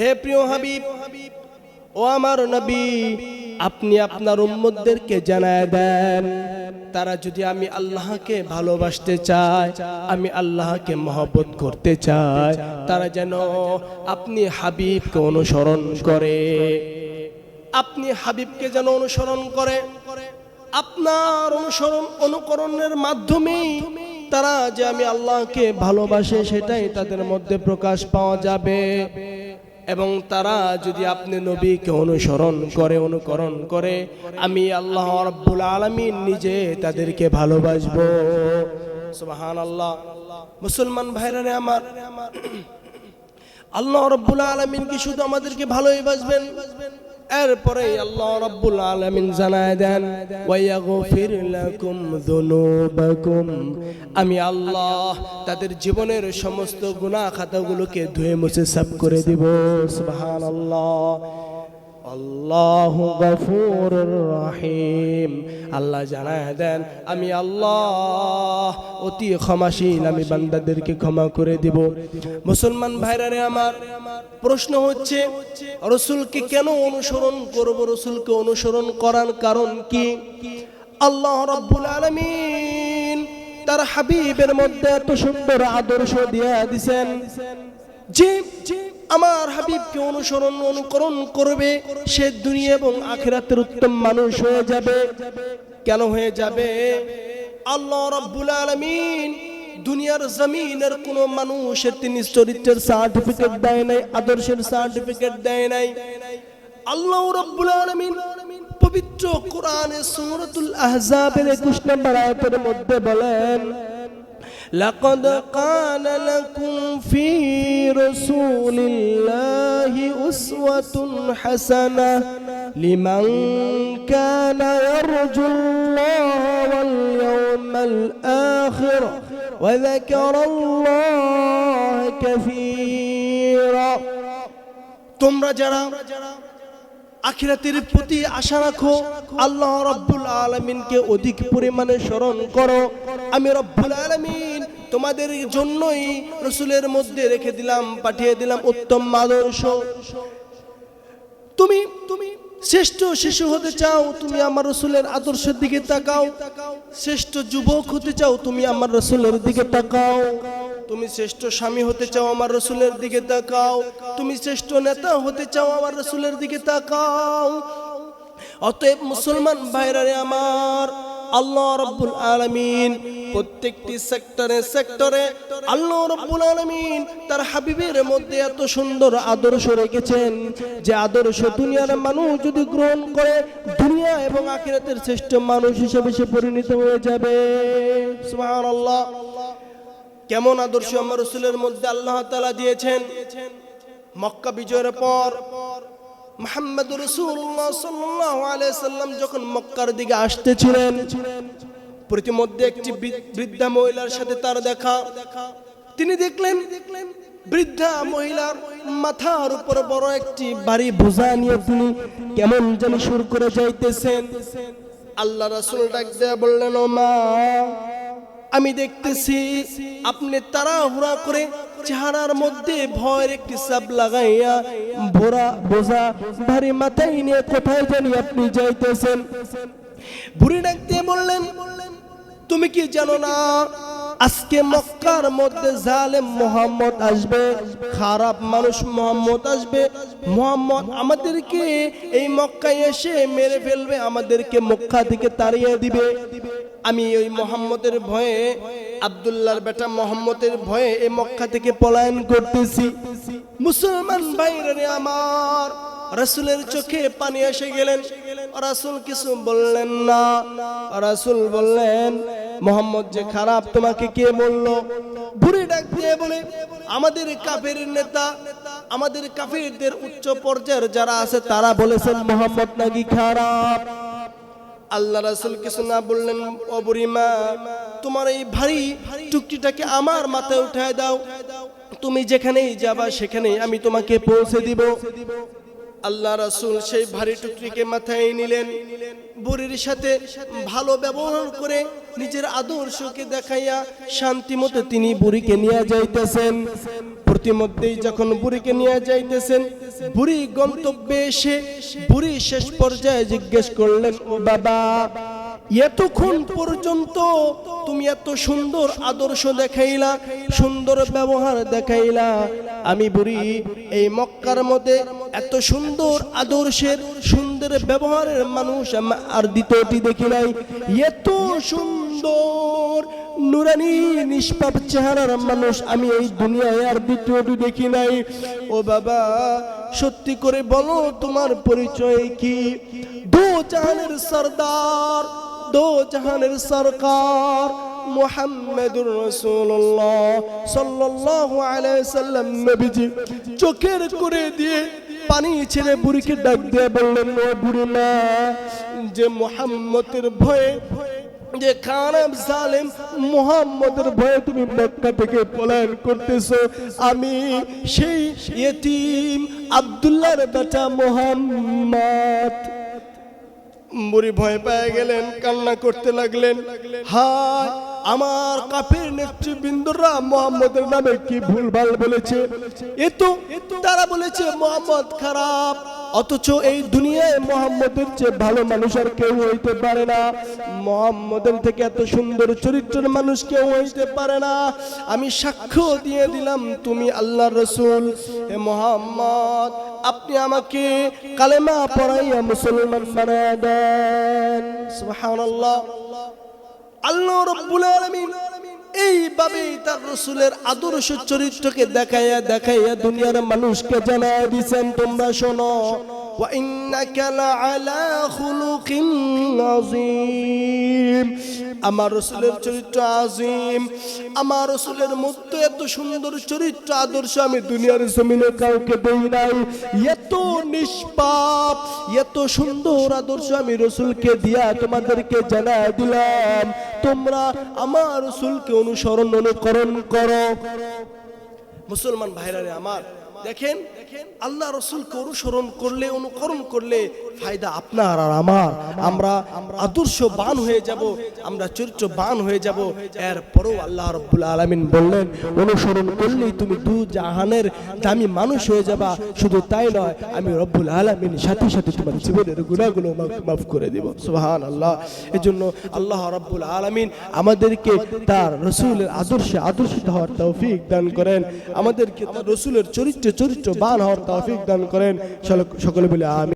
হে প্রিয় হাবিব, ও আমার নবী, আপনি আপনার উম্মতদেরকে জানায় দেন। তারা যদি আমি আল্লাহকে ভালোবাসতে চায়, আমি আল্লাহকে মহব্বত করতে চাই তারা যেন আপনি হাবিবকে অনুসরণ করে। আপনি হাবিবকে যেন অনুসরণ করে। আপনার অনুসরণ, অনুকরণের মাধ্যমেই তারা যে আমি আল্লাহকে ভালোবাসে, সেটাই তাদের মধ্যে প্রকাশ পাওয়া যাবে। এবং তারা যদি আপনি নবীকে অনুসরণ করে, অনুকরণ করে, আমি আল্লাহ রাব্বুল আলামিন নিজে তাদেরকে ভালোবাসব। সুবহান আল্লাহ মুসলমান ভাইরা রে আমার, আল্লাহ রব্বুল আলমিন কি শুধু আমাদেরকে ভালোই বাসবেন? এরপরে আল্লাহ রব্বুল আলমিন জানায় দেন ওয়াগফির লাকুম যুনুবাকুম আমি আল্লাহ তাদের জীবনের সমস্ত গুনাহ খাতাগুলোকে ধুয়ে মুছে সাফ করে দিব। সুবহানাল্লাহ। গফুর রহিম। আল্লাহ জানায় দেন, আমি আল্লাহ, অতি ক্ষমাশীল, আমি বান্দাদেরকে ক্ষমা করে মুসলমান ভাইরারে আমার প্রশ্ন হচ্ছে, রসুলকে কেন অনুসরণ করব? রসুলকে অনুসরণ করার কারণ কি? আল্লাহ রব্বুল আলামিন তার হাবিবের মধ্যে এত সুন্দর আদর্শ দিয়া দিছেন। যে আমার হাবিবকে অনুসরণ, অনুকরণ করবে, সে দুনিয়া এবং আখেরাতের উত্তম মানুষ হয়ে যাবে। কেন হয়ে যাবে? আল্লাহ রাব্বুল আলামিন দুনিয়ার জমিনের কোন মানুষের তিনি চরিত্রের সার্টিফিকেট দেয় নাই, আদর্শের সার্টিফিকেট দেয় নাই। আল্লাহ রাব্বুল আলামিন পবিত্র কোরআনে সূরাতুল আহজাবের 21 নম্বর আয়াতের মধ্যে বলেন, লাকাদ কানা লাকুম ফী رسول الله أسوة حسنة لمن كان يرجو الله واليوم الآخر وذكر الله كثيرا তোমরা যারা আখিরাতের প্রতি আশা রাখো আল্লাহ রব্বুল আলমিনকে অধিক পরিমাণে স্মরণ করো আমি রব্বুল আলমিন তোমাদের জন্যই রসুলের মধ্যে রেখে দিলাম, পাঠিয়ে দিলাম উত্তম আদর্শ। তুমি তুমি শ্রেষ্ঠ শিশু হতে চাও, তুমি আমার রসুলের আদর্শের দিকে তাকাও। শ্রেষ্ঠ যুবক হতে চাও, তুমি আমার রসুলের দিকে তাকাও। তুমি শ্রেষ্ঠ স্বামী হতে চাও, আমার রসুলের দিকে তাকাও। তুমি শ্রেষ্ঠ নেতা হতে চাও, আমার রসুলের দিকে তাকাও। অতএব মুসলমান ভাইরারে আমার আল্লাহ রব্বুল আলামিন প্রত্যেকটি সেক্টরে সেক্টরে আল্লাহ রব্বুল আলমিন তার হাবিবের মধ্যে এত সুন্দর আদর্শ রেখেছেন যে আদর্শ দুনিয়ার মানুষ যদি গ্রহণ করে, দুনিয়া এবং আখিরাতের শ্রেষ্ঠ মানুষ হিসেবে সে পরিণত হয়ে যাবে। সুবহানাল্লাহ। কেমন আদর্শ আমার রসুলের মধ্যে আল্লাহ তাআলা দিয়েছেন? মক্কা বিজয়ের পর মোহাম্মদ রসুল্লাহ সাল্লাহ সাল্লাম যখন মক্কার দিকে আসতেছিলেন, প্রতিমধ্যে একটি বৃদ্ধা মহিলার সাথে তার দেখা। তিনি দেখলেন বৃদ্ধা মহিলার মাথার উপর বড় একটি বাড়ি বোঝা নিয়ে তিনি কেমন যেন সুর করে যাইতেছেন। আল্লাহ রাসূল ডাক দেয়া বললেন ও মা আমি দেখতেছি আপনি তাড়াহুড়া করে চেহারার মধ্যে ভয়ের একটি সাপ লাগাইয়া ভোরা বোঝা ভারী মাথায় নিয়ে কোথায় জানি আপনি যাইতেছেন। বুড়ি ডাক দিয়ে বললেন, তুমি কি জানো না আজকে মক্কার মধ্যে জালেম মোহাম্মদ আসবে, খারাপ মানুষ মোহাম্মদ আসবে। মোহাম্মদ আমাদেরকে এই মক্কায় এসে মেরে ফেলবে, আমাদেরকে মক্কা থেকে তাড়িয়ে দিবে। আমি ওই মোহাম্মদের ভয়ে, আব্দুল্লাহর বেটা মোহাম্মদের ভয়ে এই মক্কা থেকে পলায়ন করতেছি। মুসলমান ভাইরে আমার, রাসূলের চোখে পানি এসে গেলেন। রাসূল কিছু বললেন না। রাসূল বললেন মোহাম্মদ যে খারাপ তোমাকে কে বলল? বুড়ি ডাক দিয়ে বলে, আমাদের কাফের নেতা, আমাদের কাফেরদের উচ্চ পর্যায়ের যারা আছে, তারা বলেছেন মোহাম্মদ নাকি খারাপ। আল্লাহ রাসূল কিছু না বললেন, ও বুড়িমা তোমার এই ভারী টুকটিটাকে আমার মাথায় উঠায় দাও। তুমি যেখানেই যাবা, সেখানেই আমি তোমাকে পৌঁছে দিব। আল্লাহ রাসুল সেই ভারী টুকরিকে মাথায় নিলেন। বুড়ির সাথে ভালো ব্যবহার করে নিজের আদর্শকে দেখাইয়া শান্তি মতো তিনি বুড়িকে নিয়ে যাইতেছেন। প্রতিমধ্যেই যখন বুড়িকে নিয়ে যাইতেছেন, বুড়ি গন্তব্যে এসে বুড়ি শেষ পর্যায়ে জিজ্ঞেস করলেন, ও বাবা, এতক্ষণ পর্যন্ত তুমি এত সুন্দর আদর্শ দেখাইলা, সুন্দর ব্যবহার দেখাইলা আমি বুড়ি এই মক্কার মধ্যে এত সুন্দর আদর্শের, সুন্দর ব্যবহারের মানুষ আর দ্বিতীয়টি দেখি নাই। এত সুন্দর, নুরানি, নিষ্পাপ চেহারার মানুষ আমি এই দুনিয়ায় আর দ্বিতীয়টি দেখি নাই। ও বাবা, সত্যি করে বলো তোমার পরিচয় কি? দো জাহানের সর্দার দো জাহানের সরকার মোহাম্মদুর রসুল্লাহ সাল্লাল্লাহু আলাইহি সাল্লাম নবীজি চোখের করে দিয়ে পানি ছেড়ে বুড়িকে ডাক দিয়ে বললেন, ও বুড়ি মা, যে মোহাম্মদের ভয়ে, যে খারাপ জালেম মোহাম্মদের ভয়ে তুমি মক্কা থেকে পলায়ন করতেছো, আমি সেই ইয়েতিম আব্দুল্লাহর বেটা মোহাম্মদ। বুড়ি ভয় পেয়ে গেলেন, কান্না করতে লাগলেন। হায়, আমার কাপের নেতৃবৃন্দরা মোহাম্মদের নামে কি ভুলভাল বলেছে? এ তো তারা বলেছে মোহাম্মদ খারাপ, অথচ এই দুনিয়ায় মোহাম্মদের চেয়ে ভালো মানুষ আর কেউ হইতে পারে না। মোহাম্মদের থেকে এত সুন্দর চরিত্রের মানুষ কেউ হইতে পারে না। আমি সাক্ষ্য দিয়ে দিলাম, তুমি আল্লাহ রসুল। হে মোহাম্মদ আপনি আমাকে কালেমা পড়াইয়া মুসলমান বানায় দেন সুবহানাল্লাহ আল্লাহ রব্বুল আলামিন এইভাবে তার রসুলের আদর্শ চরিত্রকে দেখাইয়া দেখাইয়া দুনিয়ার মানুষকে জানায় দিছেন তোমরা শোনো وإنك لعلى خلق عظيم আমার রসুলের চরিত্র আজিম। আমার রসুলের মধ্যে এত সুন্দর চরিত্র আদর্শ আমি দুনিয়ার জমিনে কাউকে দেই নাই। এত নিষ্পাপ, এত সুন্দর আদর্শ আমি রসুলকে দিয়া তোমাদেরকে জানা দিলাম। তোমরা আমার রসুলকে অনুসরণ অনুকরণ করো। মুসলমান ভাইরারে আমার, দেখেন আল্লাহ রসুলকে অনুসরণ করলে, অনুকরণ করলে ফায়দা আপনার আর আমার। আমরা আদর্শ বান হয়ে যাব, আমরা চরিত্র বান হয়ে যাব। এরপরও আল্লাহ রব্বুল আলমিন বললেন, অনুসরণ করলেই তুমি দু জাহানের দামি মানুষ হয়ে যাবা। শুধু তাই নয়, আমি রব্বুল আলমিন সাথে সাথে তোমার জীবনের গুণাগুলো মাফ করে দেব। সুহান আল্লাহ এজন্য আল্লাহ রব্বুল আলমিন আমাদেরকে তার রসুলের আদর্শে আদর্শিত হওয়ার তৌফিক দান করেন। আমাদেরকে তার রসুলের চরিত্র চরিত্র বান হওয়ার তৌফিক দান করেন। সকলে বলে আমি